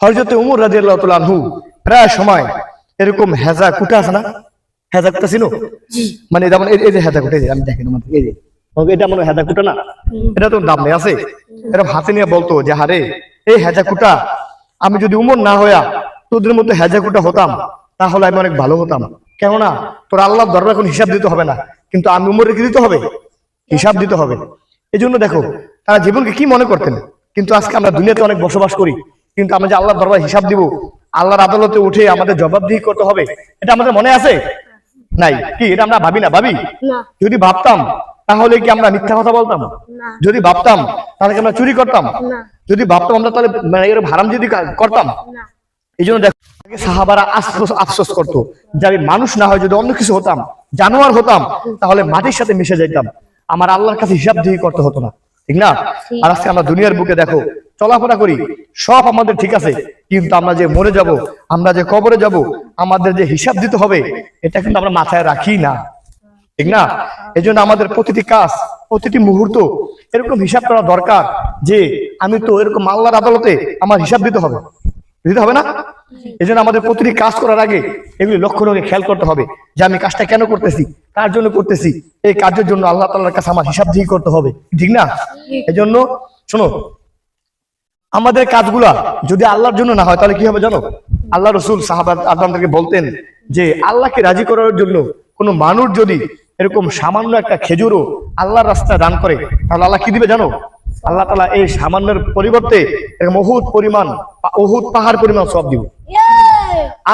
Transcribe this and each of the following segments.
হজরত উমর রাজি আল্লাহ প্রায় সময় এরকম হেজা কুটা আছে না? হেজা কুটা ছিল? মানে যেমন এই এই যে হেজা কুটা আমি দেখেন আমাদের এই যে। এটা মনে হেজা কুটা না? এটা তো দাম নেই আছে? এটা হাতে নিয়ে বলতো যে হারে এই হেজা কুটা আমি যদি উমর না হইয়া তোদের মধ্যে হেজা কুটা হতাম তাহলে আমি অনেক ভালো হতাম। কেননা তোর আল্লাহ দরবার এখন হিসাব দিতে হবে না কিন্তু আমি উমর রেখে দিতে হবে? হিসাব দিতে হবে। এই জন্য দেখো তারা জীবনকে কি মনে করতেন? কিন্তু আজকে আমরা দুনিয়াতে অনেক বসবাস করি কিন্তু আমরা যে আল্লাহর দরবার হিসাব দিব আল্লাহর আদালতে উঠে আমাদের জবাবদিহি করতে হবে এটা আমাদের মনে আছে? নাই। কি এটা আমরা ভাবি না? ভাবি? যদি ভাবতাম তাহলে কি আমরা মিথ্যা কথা বলতাম? যদি ভাবতাম তাহলে কি আমরা চুরি করতাম? যদি ভাবতাম আমরা তাহলে হারাম যদি করতাম? এই জন্য দেখো আগে সাহাবারা আফসোস আফসোস করতো যে আমি মানুষ না হয় যদি অন্য কিছু হতাম জানোয়ার হতাম তাহলে মাটির সাথে মিশে যেতাম। আমার আল্লাহর কাছে হিসাব দিয়ে করতে হতো না। ঠিক না? আর আজকে আমরা দুনিয়ার বুকে দেখো চলাফেরা করি সব আমাদের ঠিক আছে কিন্তু আমরা যে মরে যাব আমরা যে কবরে যাব আমাদের যে হিসাব দিতে হবে এটা কিন্তু আমরা মাথায় রাখি না। ঠিক না? এই জন্য আমাদের প্রতিটি কাজ প্রতিটি মুহূর্ত এরকম হিসাব করা দরকার যে আমি তো এরকম আল্লাহর আদালতে আমার হিসাব দিতে হবে। দিতে হবে না? এই জন্য আমাদের প্রতিটি কাজ করার আগে এগুলি লক্ষ্য রেখে খেয়াল করতে হবে যে আমি কাজটা কেন করতেছি কার জন্য করতেছি এই কাজের জন্য আল্লাহ তাল্লাহর কাছে আমার হিসাব দিয়ে করতে হবে। ঠিক না? এই জন্য শোনো আমাদের কাজগুলা যদি আল্লাহর জন্য না হয়, তাহলে কি হবে জানো? আল্লাহ রসুল সাহাবাদ আদামদেরকে বলতেন যে, আল্লাহকে রাজি করার জন্য কোনো মানুষ যদি এরকম সামান্য একটা খেজুরও আল্লাহর রাস্তায় দান করে, তাহলে আল্লাহ কি দিবে জানো? আল্লাহ তালা এই সামান্যের পরিবর্তে এরকম অহুত পরিমাণ অহুত পাহাড় পরিমাণ সব দিব।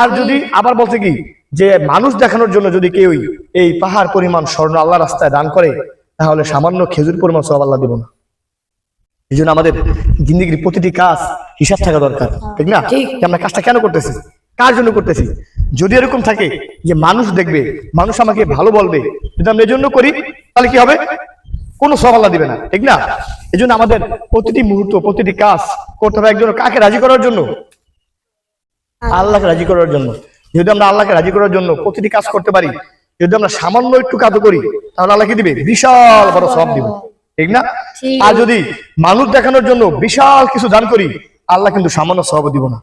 আর যদি আবার বলছে কি, যে মানুষ দেখানোর জন্য যদি কেউ এই পাহাড় পরিমাণ স্বর্ণ আল্লাহ রাস্তায় দান করে, তাহলে সামান্য খেজুর পরিমাণ সব আল্লাহ দিব না। এই জন্য আমাদের জিন্দগির প্রতিটি কাজ হিসাব থাকা দরকার ঠিক না? আমরা কাজটা কেন করতেছি? কার জন্য করতেছি? যদি এরকম থাকে যে মানুষ দেখবে মানুষ আমাকে ভালো বলবে যদি আমরা এই জন্য করি তাহলে কি হবে? কোনো সব আল্লাহ দিবে না ঠিক না? এই জন্য আমাদের প্রতিটি মুহূর্ত প্রতিটি কাজ করতে হবে একজন কাকে রাজি করার জন্য? আল্লাহকে রাজি করার জন্য। যদি আমরা আল্লাহকে রাজি করার জন্য প্রতিটি কাজ করতে পারি যদি আমরা সামান্য একটু কাজ করি তাহলে আল্লাহ কি দিবে? বিশাল বড় সব দিবে ঠিক না। আর যদি মানুষ দেখানোর জন্য বিশাল কিছু দান করি আল্লাহ কিন্তু সামান্য সব দিব না।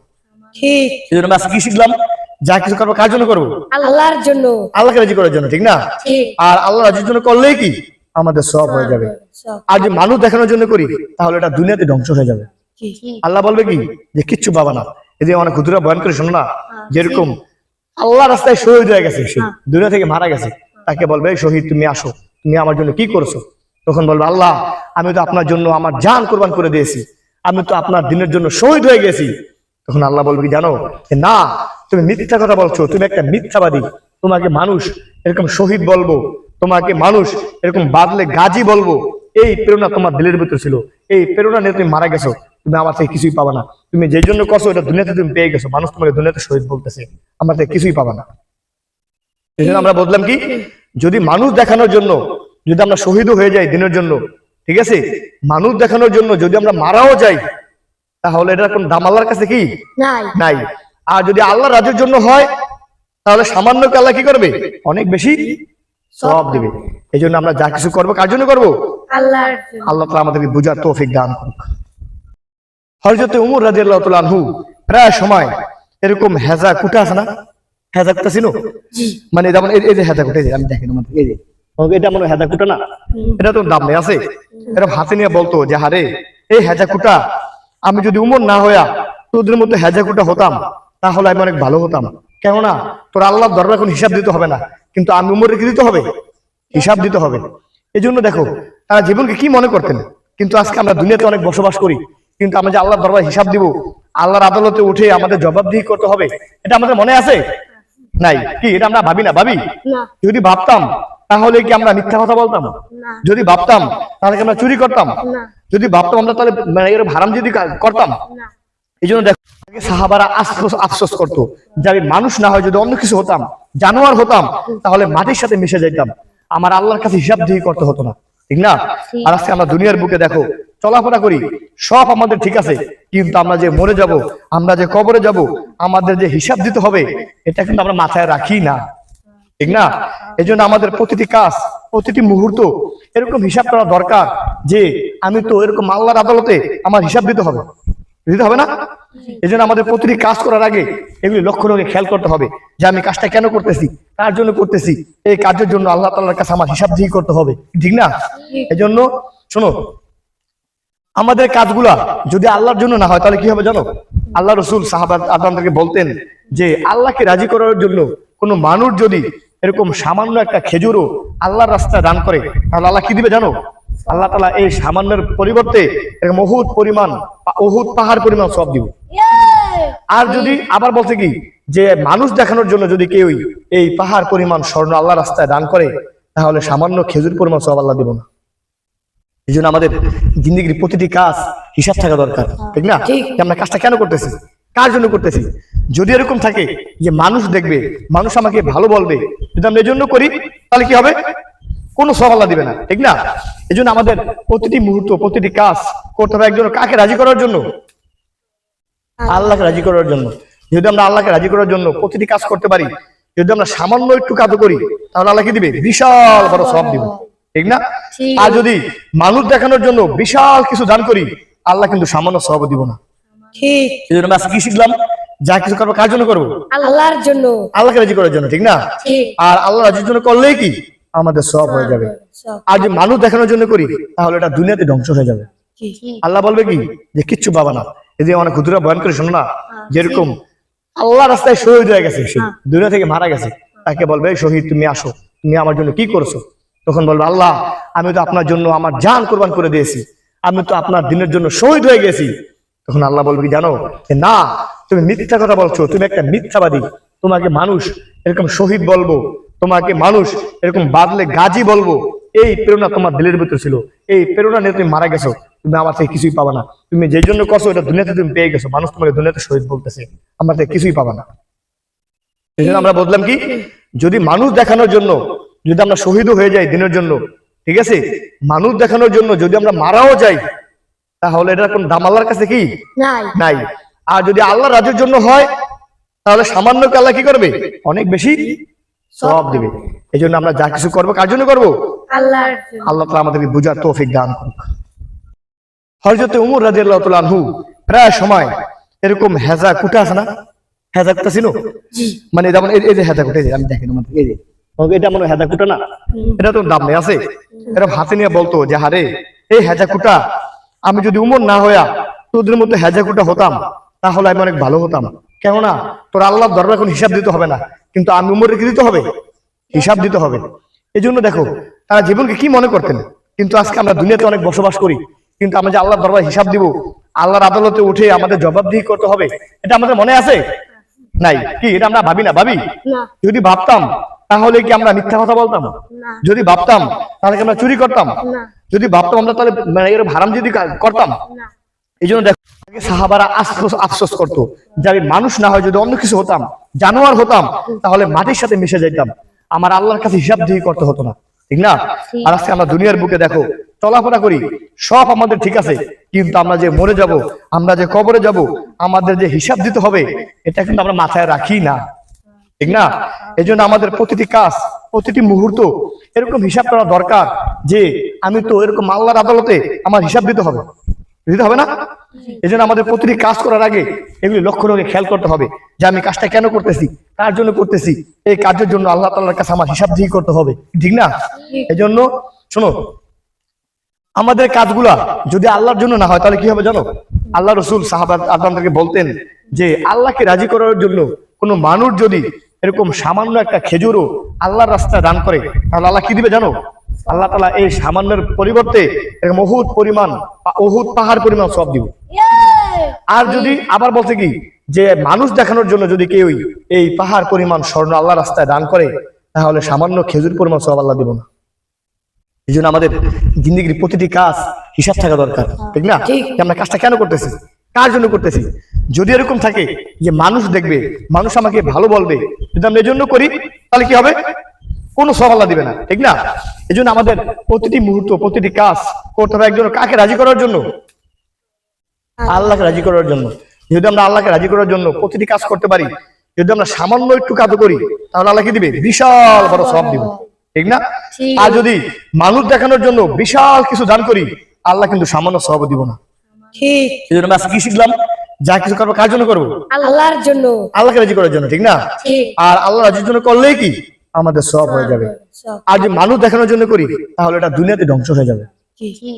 ঠিক। এই জন্য আজকে কি শিখলাম? যা কিছু করব কার জন্য করব? আল্লাহর জন্য। আল্লাহকে রাজি করার জন্য ঠিক না? আর আল্লাহ রাজির জন্য করলেই কি? আমাদের সব হয়ে যাবে। আর যদি মানুষ দেখানোর জন্য করি তাহলে এটা দুনিয়াতে ধ্বংস হয়ে যাবে। আল্লাহ বলবে কি? যে কিচ্ছু পাবা না। এদের অনেক হুতুরা বয়ান করে শোনো না? যেরকম আল্লাহ রাস্তায় শহীদ হয়ে গেছে সে দুনিয়া থেকে মারা গেছে। তাকে বলবে শহীদ তুমি আসো। তুমি আমার জন্য কি করছ? তখন বলবে, আল্লাহ, আমি তো আপনার জন্য আমার জান কোরবান করে দিয়েছি। আমি তো আপনার দিনের জন্য শহীদ হয়ে গেছি। তখন আল্লাহ বলবে কি, জানো? না, তুমি মিথ্যা কথা বলছো, তুমি একটা মিথ্যাবাদী। তোমাকে মানুষ এরকম শহীদ বলব, তোমাকে মানুষ এরকম বাদলে গাজী বলব। এই প্রেরণা তোমার দিলের ভিতর ছিল। এই প্রেরণা নিয়ে তুমি মারা গেছো। তুমি আমার থেকে কিছুই পাবা না। তুমি যে জন্য করছ, এটা দুনিয়াতে তুমি পেয়ে গেছো। মানুষ তোমাকে দুনিয়াতে শহীদ বলতেছে। আমার থেকে কিছুই পাবা না। এই আমরা বললাম কি, যদি মানুষ দেখানোর জন্য যদি আমরা শহীদও হয়ে যাই দিনের জন্য ঠিক আছে? মানুষ দেখানোর জন্য যদি আমরা মারাও যাই তাহলে এটা কোন দাম আল্লাহর কাছে কি? নাই। আর যদি আল্লাহ রাজের জন্য হয় তাহলে সামান্য আল্লাহ কি করবে? অনেক বেশি সব দিবে। এই জন্য আমরা যা কিছু করব কার জন্য করব? আল্লাহ তালা আমাদেরকে বুঝার তৌফিক দান করুক। হজরত উমর রাজি আল্লাহ প্রায় সময় এরকম হেজা কুটা আছে না? হেজা কুটা ছিল? মানে যেমন এই যে হেজা কুটা আমি দেখেন আমাদের এই যে। এটা মনে হয় হেজা কুটা না? এটা তো দাম নেই আছে। এটা হাতে নিয়ে বলতো যে হারে এই হেজা কুটা আমি যদি উমর না হইয়া তোদের মধ্যে হেজা কুটা হতাম তাহলে আমি অনেক ভালো হতাম। কেননা তোর আল্লাহ দরবার এখন হিসাব দিতে হবে না কিন্তু আমি উমর রেখে দিতে হবে? হিসাব দিতে হবে। এই জন্য দেখো তারা জীবনকে কি মনে করতেন? কিন্তু আজকে আমরা দুনিয়াতে অনেক বসবাস করি কিন্তু আমরা যে আল্লাহর দরবার হিসাব দিব আল্লাহর আদালতে উঠে আমাদের জবাবদিহি করতে হবে এটা আমাদের মনে আছে? নাই। কি এটা আমরা ভাবি না? ভাবি? না। যদি ভাবতাম তাহলে কি আমরা মিথ্যা কথা বলতাম? যদি ভাবতাম তাহলে কি আমরা চুরি করতাম? যদি ভাবতাম আমরা তাহলে হারাম যদি করতাম? এই জন্য দেখো সাহাবারা আফসোস আফসোস করতো যে আমি মানুষ না হয় যদি অন্য কিছু হতাম জানোয়ার হতাম তাহলে মাটির সাথে মিশে যেতাম আমার আল্লাহর কাছে হিসাব দিয়ে করতে হতো না ঠিক না? আর আজকে আমরা দুনিয়ার বুকে দেখো চলাফেরা করি সব আমাদের ঠিক আছে কিন্তু আমরা যে মরে যাব আমরা যে কবরে যাব আমাদের যে হিসাব দিতে হবে এটা কিন্তু আমরা মাথায় রাখি না। ঠিক না? এই জন্য আমাদের প্রতিটি কাজ, প্রতিটি মুহূর্ত এরকম হিসাব করা দরকার যে আমি তো এরকম আল্লাহর আদালতে আমার হিসাব দিতে হবে। দিতে হবে না? এই আমাদের প্রতিটি কাজ করার আগে এগুলি লক্ষ্য রেখে খেয়াল করতে হবে যে আমি কাজটা কেন করতেছি, কার জন্য করতেছি, এই কাজের জন্য আল্লাহ তাআলার কাছে আমার হিসাব দিয়ে করতে হবে। ঠিক না? এই জন্য শোনো, আমাদের কাজগুলা যদি আল্লাহর জন্য না হয় তাহলে কি হবে জানো? আল্লাহ রসুল সাহাবাদ আদামদেরকে বলতেন যে, আল্লাহকে রাজি করার জন্য কোনো মানুষ যদি এরকম সামান্য একটা খেজুরও আল্লাহর রাস্তায় দান করে তাহলে আল্লাহ কি দিবে জানো? আল্লাহ তালা এই সামান্যের পরিবর্তে এরকম অহুত পরিমাণ অহুত পাহাড় পরিমাণ সব দিব। আর যদি আবার বলতে কি যে মানুষ দেখানোর জন্য যদি কেউ এই পাহাড় পরিমাণ স্বর্ণ আল্লাহ রাস্তায় দান করে তাহলে সামান্য খেজুর পরিমাণ সব আল্লাহ দিব না। এই জন্য আমাদের জিন্দগির প্রতিটি কাজ হিসাব থাকা দরকার ঠিক না। আমরা কাজটা কেন করতেছি? কার জন্য করতেছি? যদি এরকম থাকে যে মানুষ দেখবে মানুষ আমাকে ভালো বলবে যদি আমরা এই জন্য করি তাহলে কি হবে? কোনো সব আল্লাহ দিবে না ঠিক না? এই জন্য আমাদের প্রতিটি মুহূর্ত প্রতিটি কাজ করতে হবে একজন কাকে রাজি করার জন্য? আল্লাহকে রাজি করার জন্য। যদি আমরা আল্লাহকে রাজি করার জন্য প্রতিটি কাজ করতে পারি যদি আমরা সামান্য একটু কাজ করি তাহলে আল্লাহ কি দিবে? বিশাল বড় সব দিবে ঠিক না? আর যদি মানুষ দেখানোর জন্য বিশাল কিছু দান করি আল্লাহ কিন্তু সামান্য সব দিব না। ঠিক। এই জন্য আমরা কি শিখলাম? যা কিছু করব কার জন্য করব? আল্লাহর জন্য। আল্লাহকে রাজি করার জন্য ঠিক না? আর আল্লাহ রাজির জন্য করলেই কি? আমাদের সব হয়ে যাবে। আর যদি মানুষ দেখানোর জন্য করি তাহলে এটা দুনিয়াতে ধ্বংস হয়ে যাবে। আল্লাহ বলবে কি? যে কিচ্ছু পাবা না। এই যে অনেক হুতুরা বয়ান করে শোনো না? যেরকম আল্লাহ রাস্তায় শহীদ হয়ে গেছে সে দুনিয়া থেকে মারা গেছে। তাকে বলবে শহীদ তুমি আসো। তুমি আমার জন্য কি করছ? তখন বলবে আল্লাহ আমি তো আপনার জন্য আমার জান কোরবান করে দিয়েছি। আমি তো আপনার দিনের জন্য শহীদ হয়ে গেছি। তখন আল্লাহ বলবে কি জানো? না তুমি মিথ্যা কথা বলছো তুমি একটা মিথ্যাবাদী। তোমাকে মানুষ এরকম শহীদ বলব তোমাকে মানুষ এরকম বাদলে গাজী বলব। এই প্রেরণা তোমার দিলের ভিতর ছিল। এই প্রেরণা নিয়ে তুমি মারা গেছো। তুমি আমার থেকে কিছুই পাবা না। তুমি যে জন্য করছ এটা দুনিয়াতে তুমি পেয়ে গেছো। মানুষ তোমাকে দুনিয়াতে শহীদ বলতেছে। আমার থেকে কিছুই পাবা না। এই জন্য আমরা বললাম কি যদি মানুষ দেখানোর জন্য যদি আমরা শহীদও হয়ে যাই দিনের জন্য ঠিক আছে? মানুষ দেখানোর জন্য যদি আমরা মারাও যাই তাহলে এটা কোন দাম আল্লাহর কাছে কি? নাই। নাই। আর যদি আল্লাহ রাজের জন্য হয় তাহলে সামান্য আল্লাহ কি করবে? অনেক বেশি সব দিবে। এই জন্য আমরা যা কিছু করব কার জন্য করব? আল্লাহ তালা আমাদেরকে বুঝার তৌফিক দান করুক। হজরত উমর রাজি আল্লাহ প্রায় সময় এরকম হেজা কুটা আছে না? হেজা কুটা ছিল? মানে যেমন এই এই যে হেজা কুটা আমি দেখেন আমাদের এই যে। এটা মনে হেজা কুটা না? এটা তো দাম নেই আছে। এরকম হাতে নিয়ে বলতো যে হারে এই হেজা কুটা আমি যদি উমর না হইয়া তোদের মধ্যে হেজা কুটা হতাম তাহলে আমি অনেক ভালো হতাম। কেননা তোর আল্লাহ দরবার এখন হিসাব দিতে হবে না। কিন্তু আমি উমর রেখে দিতে হবে। হিসাব দিতে হবে। এই জন্য দেখো তারা জীবনকে কি মনে করতেন? কিন্তু আজকে আমরা দুনিয়াতে অনেক বসবাস করি। কিন্তু আমরা যে আল্লাহর দরবার হিসাব দিব আল্লাহর আদালতে উঠে আমাদের জবাবদিহি করতে হবে এটা আমাদের মনে আছে? নাই। কি এটা আমরা ভাবি না? ভাবি? যদি ভাবতাম তাহলে কি আমরা মিথ্যা কথা বলতাম? যদি ভাবতাম তাহলে কি আমরা চুরি করতাম? যদি ভাবতাম আমরা তাহলে মানে এরকম হারাম যদি করতাম? এই জন্য দেখো সাহাবারা আফসোস আফসোস করতো যে আমি মানুষ না হয় যদি অন্য কিছু হতাম জানোয়ার হতাম তাহলে মাটির সাথে মিশে যেতাম। আমার আল্লাহর কাছে হিসাব দিয়ে করতে হতো না ঠিক না? আর আজকে আমরা দুনিয়ার বুকে দেখো চলাফেরা করি সব আমাদের ঠিক আছে কিন্তু আমরা যে মরে যাব আমরা যে কবরে যাব আমাদের যে হিসাব দিতে হবে এটা কিন্তু আমরা মাথায় রাখি না ঠিক না? এই জন্য আমাদের প্রতিটি কাজ প্রতিটি মুহূর্ত এরকম হিসাব করা দরকার যে আমি তো এরকম আল্লাহর আদালতে আমার হিসাব দিতে হবে। দিতে হবে না? এই জন্য আমাদের প্রতিটি কাজ করার আগে এগুলি লক্ষ্য রেখে খেয়াল করতে হবে যে আমি কাজটা কেন করতেছি কার জন্য করতেছি এই কাজের জন্য আল্লাহ তাল্লাহর কাছে আমার হিসাব দিয়ে করতে হবে ঠিক না? এই জন্য শোনো আমাদের কাজগুলা যদি আল্লাহর জন্য না হয় তাহলে কি হবে জানো? আল্লাহ রসুল সাহাবাদ আদামদেরকে বলতেন যে আল্লাহকে রাজি করার জন্য কোনো মানুষ যদি এরকম সামান্য একটা খেজুরও আল্লাহর রাস্তায় দান করে তাহলে আল্লাহ কি দিবে জানো? আল্লাহ তালা এই সামান্যের পরিবর্তে এরকম অহুত পরিমাণ অহুত পাহাড় পরিমাণ সব দিব। আর যদি আবার বলতে কি যে মানুষ দেখানোর জন্য যদি কেউ এই পাহাড় পরিমাণ স্বর্ণ আল্লাহ রাস্তায় দান করে তাহলে সামান্য খেজুর পরিমাণ সব আল্লাহ দিব না। এই জন্য আমাদের জিন্দগির প্রতিটি কাজ হিসাব থাকা দরকার ঠিক না? আমরা কাজটা কেন করতেছি? কার জন্য করতেছি? যদি এরকম থাকে যে মানুষ দেখবে মানুষ আমাকে ভালো বলবে যদি আমরা এই জন্য করি তাহলে কি হবে? কোনো সব আল্লাহ দিবে না। ঠিক না? এই জন্য আমাদের প্রতিটি মুহূর্ত প্রতিটি কাজ করতে হবে একজন কাকে রাজি করার জন্য? আল্লাহকে রাজি করার জন্য। যদি আমরা আল্লাহকে রাজি করার জন্য প্রতিটি কাজ করতে পারি যদি আমরা সামান্য একটু কাজ করি তাহলে আল্লাহ কি দিবে? বিশাল বড় সব দিবে। ঠিক না? আর যদি মানুষ দেখানোর জন্য বিশাল কিছু দান করি আল্লাহ কিন্তু সামান্য সব দিব না। ঠিক। এই জন্য আমরা কি শিখলাম? যা কিছু করব কার জন্য করব? আল্লাহর জন্য। আল্লাহকে রাজি করার জন্য ঠিক না? আর আল্লাহ রাজির জন্য করলেই কি? আমাদের সব হয়ে যাবে। আর যদি মানুষ দেখানোর জন্য করি তাহলে এটা দুনিয়াতে ধ্বংস হয়ে যাবে।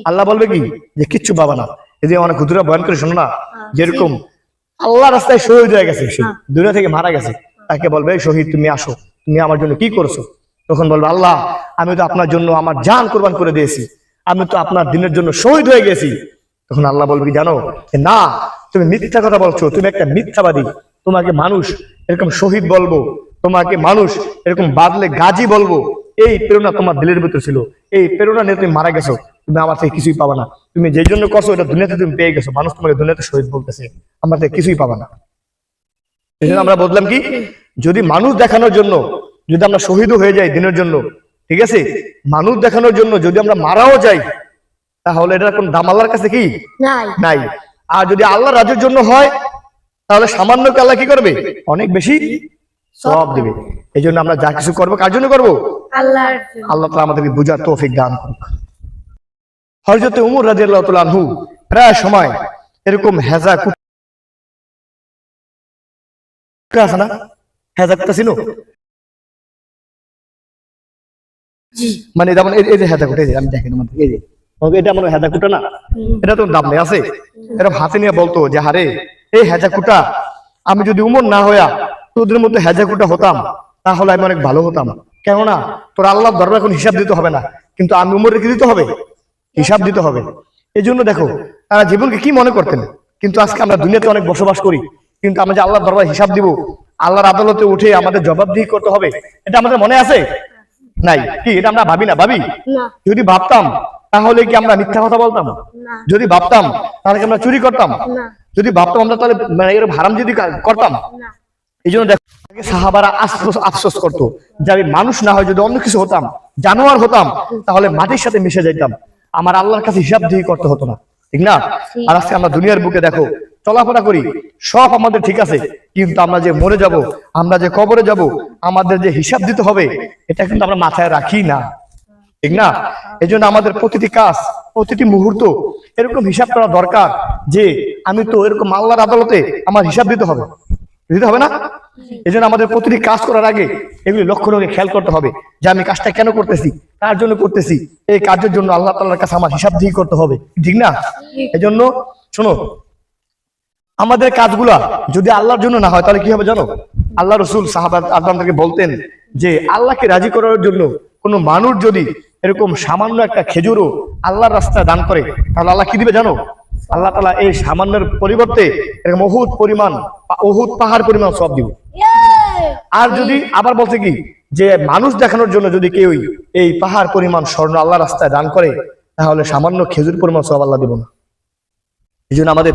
আল্লাহ বলবে কি? যে কিচ্ছু পাবা না। এদিকে অনেক হুতুরা বয়ান করে শোনো না? যেরকম আল্লাহ রাস্তায় শহীদ হয়ে গেছে সে দুনিয়া থেকে মারা গেছে। তাকে বলবে শহীদ তুমি আসো। তুমি আমার জন্য কি করছ? তখন বলবে আল্লাহ আমি তো আপনার জন্য আমার জান কোরবান করে দিয়েছি। আমি তো আপনার দিনের জন্য শহীদ হয়ে গেছি। তখন আল্লাহ বলবে কি জানো যে না তুমি মিথ্যা কথা বলছো। তুমি একটা মিথ্যাবাদী। তোমাকে মানুষ এরকম শহীদ বলব তোমাকে মানুষ এরকম বাদলে গাজী বলব এই প্রেরণা তোমার দিলের ভিতর ছিল। এই প্রেরণা নিয়ে তুমি মারা গেছো তুমি আমার থেকে কিছুই পাবা না। তুমি যে জন্য করছ এটা দুনিয়াতে তুমি পেয়ে গেছো মানুষ তোমাকে দুনিয়াতে শহীদ বলতেছে আমার থেকে কিছুই পাবা না। এই জন্য আমরা বললাম কি যদি মানুষ দেখানোর জন্য যদি আমরা শহীদও হয়ে যাই দিনের জন্য ঠিক আছে? মানুষ দেখানোর জন্য যদি আমরা মারাও যাই তাহলে এটা কোন দাম আল্লাহর কাছে কি? নাই। নাই। আর যদি আল্লাহ রাজের জন্য হয় তাহলে সামান্য আল্লাহ কি করবে? অনেক বেশি সব দিবে। এই জন্য আমরা যা কিছু করব কার জন্য করব? আল্লাহ তালা আমাদেরকে বুঝার তৌফিক দান করুক। হজরত উমর রাজি আল্লাহ প্রায় সময় এরকম হেজা কুটকা আছে না? হেজা কুটা ছিল মানে যেমন এই এই যে হেজা কুটা আমি দেখেন আমাদের এই যে। এটা মনে হয় হেজা কুটা না? এটা তো দাম নেই আছে? এটা হাতে নিয়ে বলতো যে হারে এই হেজা কুটা আমি যদি উমর না হইয়া তোদের মধ্যে হেজা কুটা হতাম তাহলে আমি অনেক ভালো হতাম। কেননা তোর আল্লাহ দরবার এখন হিসাব দিতে হবে না কিন্তু আমি উমর রেখে দিতে হবে? হিসাব দিতে হবে। এই জন্য দেখো তারা জীবনকে কি মনে করতেন? কিন্তু আজকে আমরা দুনিয়াতে অনেক বসবাস করি কিন্তু আমরা যে আল্লাহর দরবার হিসাব দিব আল্লাহর আদালতে উঠে আমাদের জবাবদিহি করতে হবে এটা আমাদের মনে আছে? নাই। কি এটা আমরা ভাবি না? ভাবি? যদি ভাবতাম তাহলে কি আমরা মিথ্যা কথা বলতাম? যদি ভাবতাম তাহলে কি আমরা চুরি করতাম? যদি ভাবতাম আমরা তাহলে মানে এরকম হারাম যদি করতাম। এই জন্য দেখো সাহাবারা আফসোস আফসোস করতো যে আমি মানুষ না হয় যদি অন্য কিছু হতাম জানোয়ার হতাম তাহলে মাটির সাথে মিশে যেতাম আমার আল্লাহর কাছে হিসাব দিয়ে করতে হতো না ঠিক না? আর আজকে আমরা দুনিয়ার বুকে দেখো চলাফেরা করি সব আমাদের ঠিক আছে কিন্তু আমরা যে মরে যাব আমরা যে কবরে যাব আমাদের যে হিসাব দিতে হবে এটা কিন্তু আমরা মাথায় রাখি না। ঠিক না? এই জন্য আমাদের প্রতিটি কাজ, প্রতিটি মুহূর্ত এরকম হিসাব করা দরকার যে আমি তো এরকম আল্লাহর আদালতে আমার হিসাব দিতে হবে। দিতে হবে না? এই আমাদের প্রতিটি কাজ করার আগে এগুলি লক্ষ্য রেখে খেয়াল করতে হবে যে আমি কাজটা কেন করতেছি, কার জন্য করতেছি, এই কাজের জন্য আল্লাহ তাল্লাহর কাছে আমার হিসাব দিয়ে করতে হবে। ঠিক না? এই জন্য শোনো, আমাদের কাজগুলা যদি আল্লাহর জন্য না হয় তাহলে কি হবে জানো? আল্লাহ রসুল সাহাবাদ আদামকে বলতেন যে, আল্লাহকে রাজি করার জন্য কোনো মানুষ যদি এরকম সামান্য একটা খেজুরও আল্লাহর রাস্তায় দান করে তাহলে আল্লাহ কি দিবে জানো? আল্লাহ তালা এই সামান্যের পরিবর্তে এরকম অহুত পরিমাণ অহুত পাহাড় পরিমাণ সব দিব। আর যদি আবার বলতে কি যে মানুষ দেখানোর জন্য যদি কেউ এই পাহাড় পরিমাণ স্বর্ণ আল্লাহ রাস্তায় দান করে তাহলে সামান্য খেজুর পরিমাণ সব আল্লাহ দিব না। এই জন্য আমাদের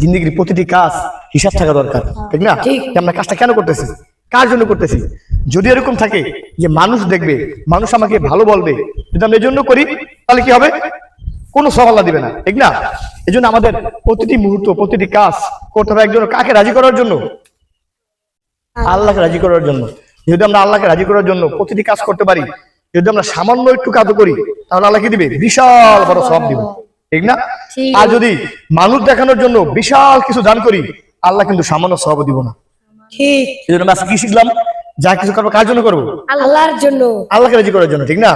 জিন্দগির প্রতিটি কাজ হিসাব থাকা দরকার ঠিক না? আমরা কাজটা কেন করতেছি? কার জন্য করতেছি? যদি এরকম থাকে যে মানুষ দেখবে মানুষ আমাকে ভালো বলবে যদি আমরা এই জন্য করি তাহলে কি হবে? কোনো সব দিবে না ঠিক না? এই জন্য আমাদের প্রতিটি মুহূর্ত প্রতিটি কাজ করতে হবে একজন কাকে রাজি করার জন্য? আল্লাহকে রাজি করার জন্য। যদি আমরা আল্লাহকে রাজি করার জন্য প্রতিটি কাজ করতে পারি যদি আমরা সামান্য একটু কাজ করি তাহলে আল্লাহ কি দিবে? বিশাল বড় সব দিবে। ঠিক না? আর যদি মানুষ দেখানোর জন্য বিশাল কিছু দান করি আল্লাহ কিন্তু সামান্য সব দিব না। ঠিক। এই জন্য আমরা আজকে কি শিখলাম? যা কিছু করব কার জন্য করব? আল্লাহর জন্য। আল্লাহকে রাজি করার জন্য ঠিক না?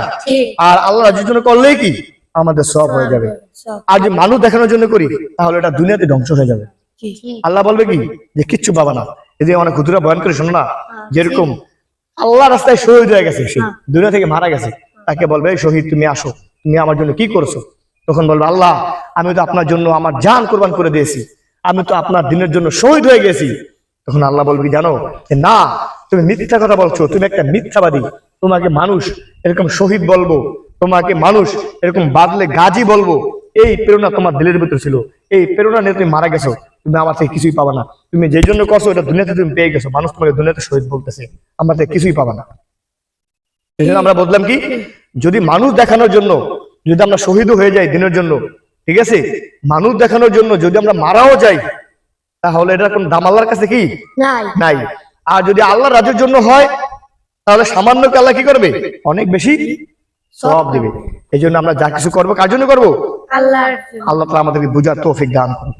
আর আল্লাহ রাজির জন্য করলেই কি? আমাদের সব হয়ে যাবে। আর যদি মানুষ দেখানোর জন্য করি তাহলে এটা দুনিয়াতে ধ্বংস হয়ে যাবে। আল্লাহ বলবে কি? যে কিচ্ছু পাবা না। এদিকে অনেক বয়ান করে শোনো না? যেরকম আল্লাহ রাস্তায় শহীদ হয়ে গেছে সে দুনিয়া থেকে মারা গেছে তাকে বলবে শহীদ তুমি আসো। তুমি আমার জন্য কি করছ? তখন বলবে আল্লাহ আমি তো আপনার জন্য আমার জান কোরবান করে দিয়েছি। আমি তো আপনার দিনের জন্য শহীদ হয়ে গেছি। তখন আল্লাহ বলবে জানো? না, তুমি মিথ্যা কথা বলছো, তুমি একটা মিথ্যাবাদী। তোমাকে মানুষ এরকম শহীদ বলব, তোমাকে মানুষ এরকম বাদলে গাজী বলব। এই প্রেরণা তোমার দিলের ভিতর ছিল। এই প্রেরণা নিয়ে তুমি মারা গেছো। তুমি আমার থেকে কিছুই পাবা না। তুমি যে জন্য করছ, এটা দুনিয়াতে তুমি পেয়ে গেছো। মানুষ তোমাকে দুনিয়াতে শহীদ বলতেছে। আমার থেকে কিছুই পাবা না। এই জন্য আমরা বললাম কি, যদি মানুষ দেখানোর জন্য, যদি আমরা শহীদও হয়ে যাই দিনের জন্য, ঠিক আছে? মানুষ দেখানোর জন্য যদি আমরা মারাও যাই তাহলে এটা কোন দাম আল্লাহর কাছে কি? নাই। আর যদি আল্লাহ রাজুর জন্য হয় তাহলে সামান্য আল্লাহ কি করবে? অনেক বেশি সব দিবে। এই জন্য আমরা যা কিছু করব কার জন্য করব? আল্লাহ আল্লাহ আমাদেরকে বুঝার তৌফিক দান করুক।